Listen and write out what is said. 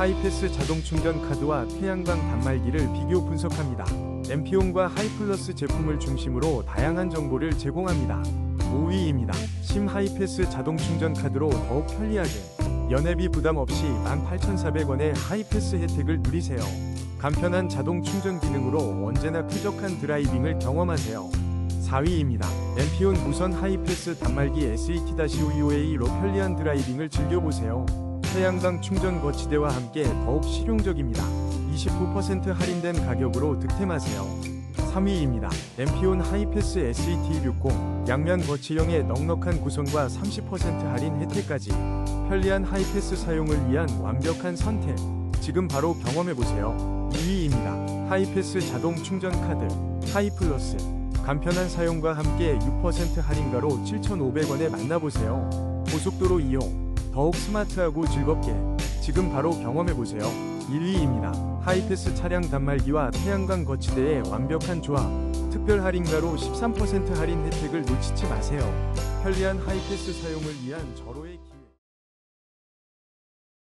하이패스 자동 충전 카드와 태양광 단말기를 비교 분석합니다. 엠피온과 하이플러스 제품을 중심으로 다양한 정보를 제공합니다. 5위입니다. 심 하이패스 자동 충전 카드로 더욱 편리하게 연회비 부담 없이 18,400원의 하이패스 혜택을 누리세요. 간편한 자동 충전 기능으로 언제나 쾌적한 드라이빙을 경험하세요. 4위입니다. 엠피온 무선 하이패스 단말기 SAT-525A로 편리한 드라이빙을 즐겨보세요. 태양광 충전 거치대와 함께 더욱 실용적입니다. 29% 할인된 가격으로 득템하세요. 3위입니다. 엠피온 하이패스 SAT60 양면 거치형의 넉넉한 구성과 30% 할인 혜택까지 편리한 하이패스 사용을 위한 완벽한 선택. 지금 바로 경험해보세요. 2위입니다. 하이패스 자동 충전 카드 하이플러스 간편한 사용과 함께 6% 할인가로 7,500원에 만나보세요. 고속도로 이용 더욱 스마트하고 즐겁게 지금 바로 경험해보세요. 1위입니다. 하이패스 차량 단말기와 태양광 거치대의 완벽한 조합 특별 할인가로 13% 할인 혜택을 놓치지 마세요. 편리한 하이패스 사용을 위한 절호의 기...